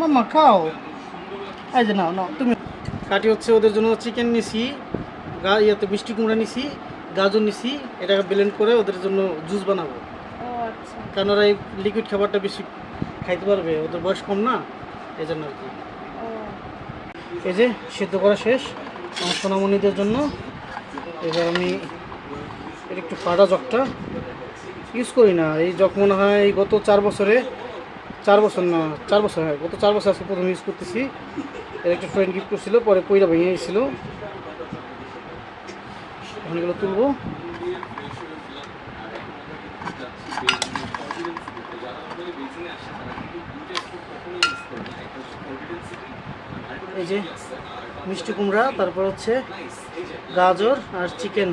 মাম্মা খাও। এই যে নাও নাও তুমি কাটি হচ্ছে ওদের জন্য চিকেন নিছি গা ইয়াতে মিষ্টি কুমড়া নিছি গাজর নিছি এটাকে ব্লেন্ড করে ওদের জন্য জুস বানাবো। ও আচ্ছা। কারণ ওরা এই লিকুইড খাবারটা বেশি খাইতে পারবে ওদের বয়স কম না এই জন্য আর কি। এই যে সিদ্ধ করা শেষ আমার সোনামণিদের জন্য। এবার আমি এর একটু ফাটা জগটা ইউজ করি না এই জগ মনে হয় এই গত চার বছরে চার বছর না, চার বছর হয়। গত চার বছর আজকে প্রথম ইউজ করতেছি। এর একটা ফ্রেন্ড গিফট করছিল, পরে পইরা ভেঙে গেছিল এখন এগুলো তুলবো। এই যে মিষ্টি কুমড়া, তারপর হচ্ছে গাজর আর চিকেন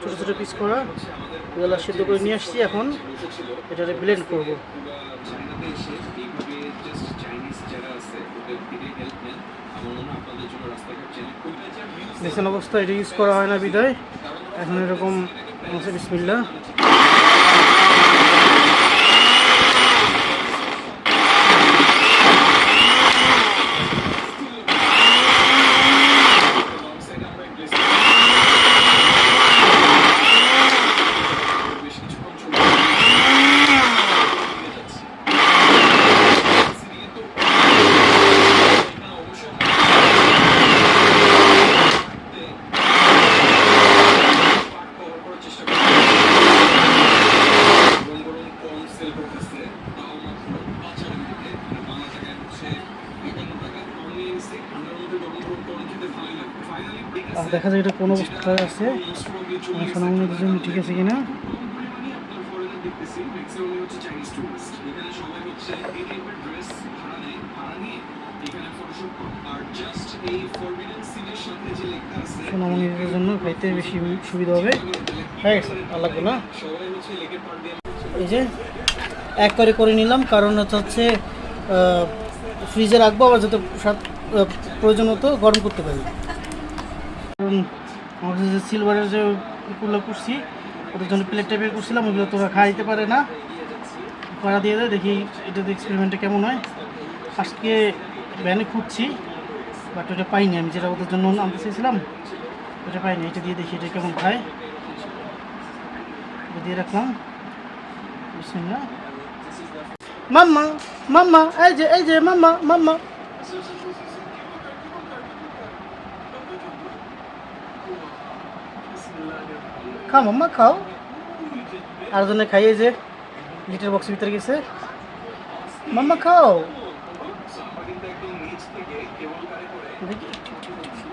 ছোটো ছোটো পিস করা। এগুলো সিদ্ধ করে নিয়ে আসছি এখন। এটা ব্লেন্ড করব। দেখছেন অবস্থা, এটা ইউজ করা হয় না বিদায়। এখন এরকম বিসমিল্লা দেখা যায় এটা কোন অবস্থায় আছে? আমার সোনামণিদের জন্য ঠিক আছে কিনা? সোনামণিদের জন্য খাইতে বেশি সুবিধা হবে। হয়ে আর লাগবে না। এই যে, এক করে করে নিলাম, কারণ হচ্ছে ফ্রিজে রাখব, আবার যাতে প্রয়োজন মতো গরম করতে পারি। আমার যে সিলভারের যে ইগুলো করছি ওদের জন্য প্লেট টাইপের করছিলাম, ওগুলো তোরা খাইতে পারে না। করা দিয়ে দেয়, দেখি এটাতে এক্সপেরিমেন্টটা কেমন হয়। আজকে ভ্যানে খুঁজছি বাট ওটা পাইনি আমি, যেটা ওদের জন্য আনতে চেয়েছিলাম, ওটা পাইনি। এটা দিয়ে দেখি এটা কেমন খায়। এটা দিয়ে রাখলাম। বিসমিল্লাহ। মাম্মা মাম্মা, এই যে এই যে, মাম্মা মাম্মা। খাও মাম্মা খাও। আর জন্য খাইয়ে যে লিটার বক্সের ভিতরে গেছে। মাম্মা খাও।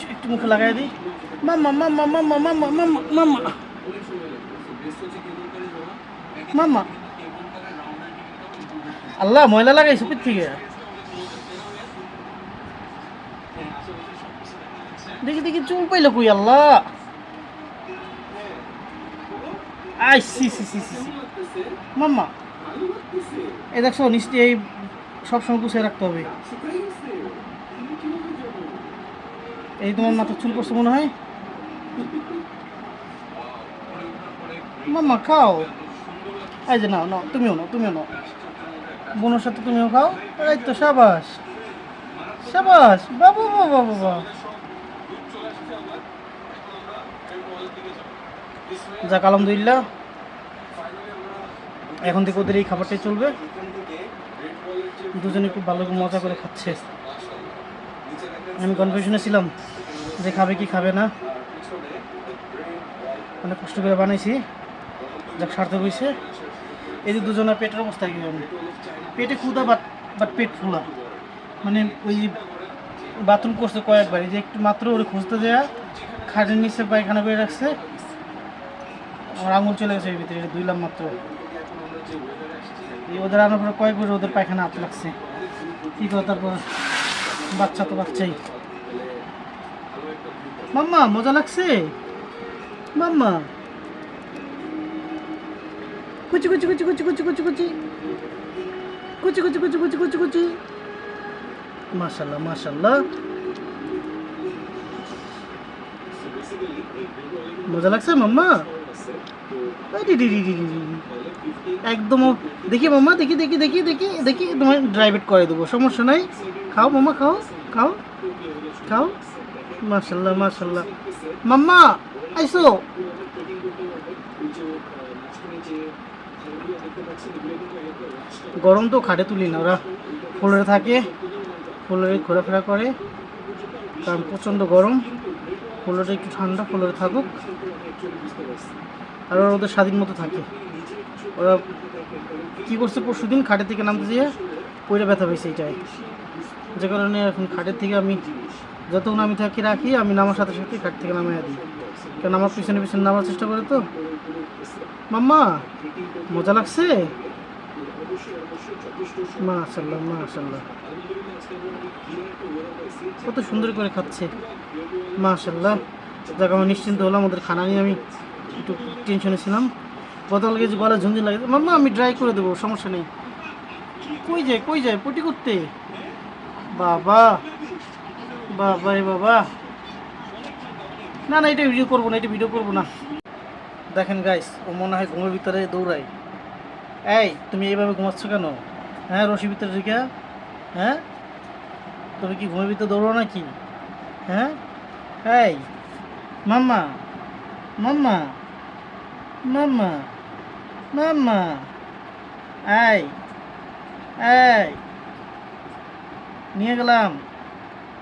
একটু- মুখে লাগাই দিই। মাম্মা মাম্মা মাম্মা মাম্মা মাম্মা মাম্মা। মাম্মা। আল্লাহ, ময়লা লাগাইছো কোথ থেকে। দেখি দেখি, চুল পাইলো কই Allah? I, C C C C. মাম্মা, এই দেখছ, নিশ্চয়ই এই সবসময় গুছিয়ে রাখতে হবে। এই তোমার মাথার চুল পড়ছে মনে হয়? মাম্মা, খাও। এই যে নাও নাও, তুমিও নাও তুমিও নাও। বোনের সাথে তুমিও খাও। এই তো, সাবাস। সাবাস, বাবা বাবা বাবা। যাক, আলহামদুলিল্লাহ। এখন থেকে ওদের এই খাবারটাই চলবে। দুজনে খুব ভালো মজা করে খাচ্ছে। আমি কনফিউশনে ছিলাম যে খাবে কি খাবে না। অনেক কষ্ট করে বানাইছি। যাক, সার্থক হয়েছে এই যে দুজনের পেটের অবস্থা কি পেটে ক্ষুদা বাট বাট পেট ফুলা। মানে ওই বাথরুম করছে কয়েকবার। এই যে একটু মাত্র ওরে খুঁজতে দেয়া খাটের নিচে পায়খানা করে রাখছে। আমার আঙুল চলে গেছে এর ভিতরে এটা ধুইলাম মাত্র। এই ওদের আনার পরে কয়েকবার ওদের পায়খানা হাত লাগছে। কী করে তারপর? বাচ্চা তো বাচ্চাই। মাম্মা, মজা লাগছে? মাম্মা। কুচি কুচি কুচি কুচি কুচি কুচি কুচি। কুচি কুচি কুচি কুচি কুচি কুচি। মাশাল্লাহ মাশাল্লাহ মজা লাগছে মাম্মা। একদম দেখি মাম্মা, দেখি দেখি দেখি দেখি দেখি তোমার ড্রাইভেট করে দেবো, সমস্যা নাই। খাও মাম্মা, খাও খাও খাও। মাশাল্লাহ মাশাল্লাহ মাম্মা, আইসো। গরম তো খাটে তুলি না ওরা। ফ্লোরে থাকে, ফ্লোরে ঘোরাফেরা করে। কারণ প্রচণ্ড গরম। ফ্লোরে একটু ঠান্ডা ফ্লোরে থাকুক। আর ওরা ওদের স্বাধীন মতো থাকে। ওরা কী করছে পরশু দিন খাটের থেকে নামতে যেয়ে পইটা ব্যথা পেয়েছে এইটাই। যে কারণে এখন খাটের থেকে আমি যতক্ষণ আমি থাকি রাখি, আমি নামার সাথে সাথে খাট থেকে নামিয়ে দিই। কারণ আমার পিছনে পিছনে নামার চেষ্টা করে তো। মাম্মা, মজা লাগছে? মাশাল্লাহ মাশাল্লাহ কত সুন্দর করে খাচ্ছে। মাশাল্লাহ যাক, আমার নিশ্চিন্ত হলাম, ওদের খানা নিয়ে আমি একটু টেনশনে ছিলাম। গতকালকে যে গলা ঝুঁঝি লাগে মাম্মা, আমি ড্রাই করে দেবো, সমস্যা নেই। কই যায় কই যায়, পটি করতে? বাবা বাবা বাবা। না না, এটা ভিডিও করব না, এটা ভিডিও করব না। দেখেন গাইস ও মনে হয় ঘুমের ভিতরে দৌড়ায়। এই, তুমি এইভাবে ঘুমাচ্ছ কেন? হ্যাঁ রশি ভিতরে ঢুকে? হ্যাঁ? তুমি কি ঘুমের ভিতরে দৌড়ো নাকি? হ্যাঁ? এই, মাম্মা মাম্মা। মাম্মা মাম্মা এই এই নিয়ে গেলাম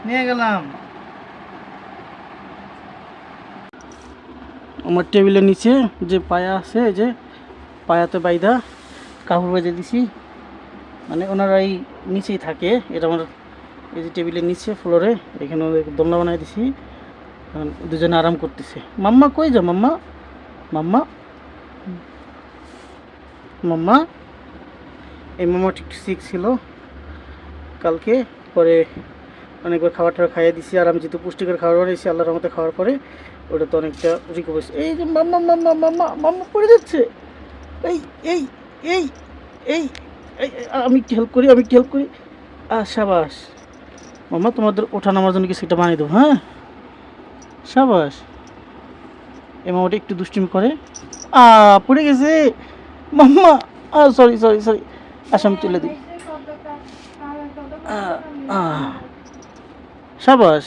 নিয়ে গেলাম। আমার টেবিলের নিচে যে পায়া আছে যে পায়াতে বাইদা কাপড় বেঁধে দিছি। মানে ওনারা এই নিচেই থাকে, এটা আমার এই যে টেবিলের নিচে, ফ্লোরে, এখানে ওদের দোলনা বানাই দিছি। দুজনে আরাম করতেছে। মাম্মা, কই যা মাম্মা? মাম্মা? মাম্মা। এই মামাটি একটু সিক ছিল। কালকে পরে অনেকবার খাবার টাবার খাইয়ে দিছি, আর আমি যেহেতু পুষ্টিকর খাবার বানিয়েছি আল্লাহর রহমতে খাওয়ার পরে ওটা তো অনেকটা রিকভার এই যে মাম্মা মাম্মা মাম্মা মাম্মা পড়ে যাচ্ছে। এই এই এই এই আমি একটু হেল্প করি, আমি একটু হেল্প করি। আর সাবাস। মাম্মা, তোমাদের ওঠা নামার জন্য কিছু একটা বানিয়ে দেবো হ্যাঁ? সাবাস। এই মামাটা একটু দুষ্টিমি করে। আ পড়ে গেছে। মাম্মা আ সরি সরি সরি আসাম তুলে দিই। সাবাস।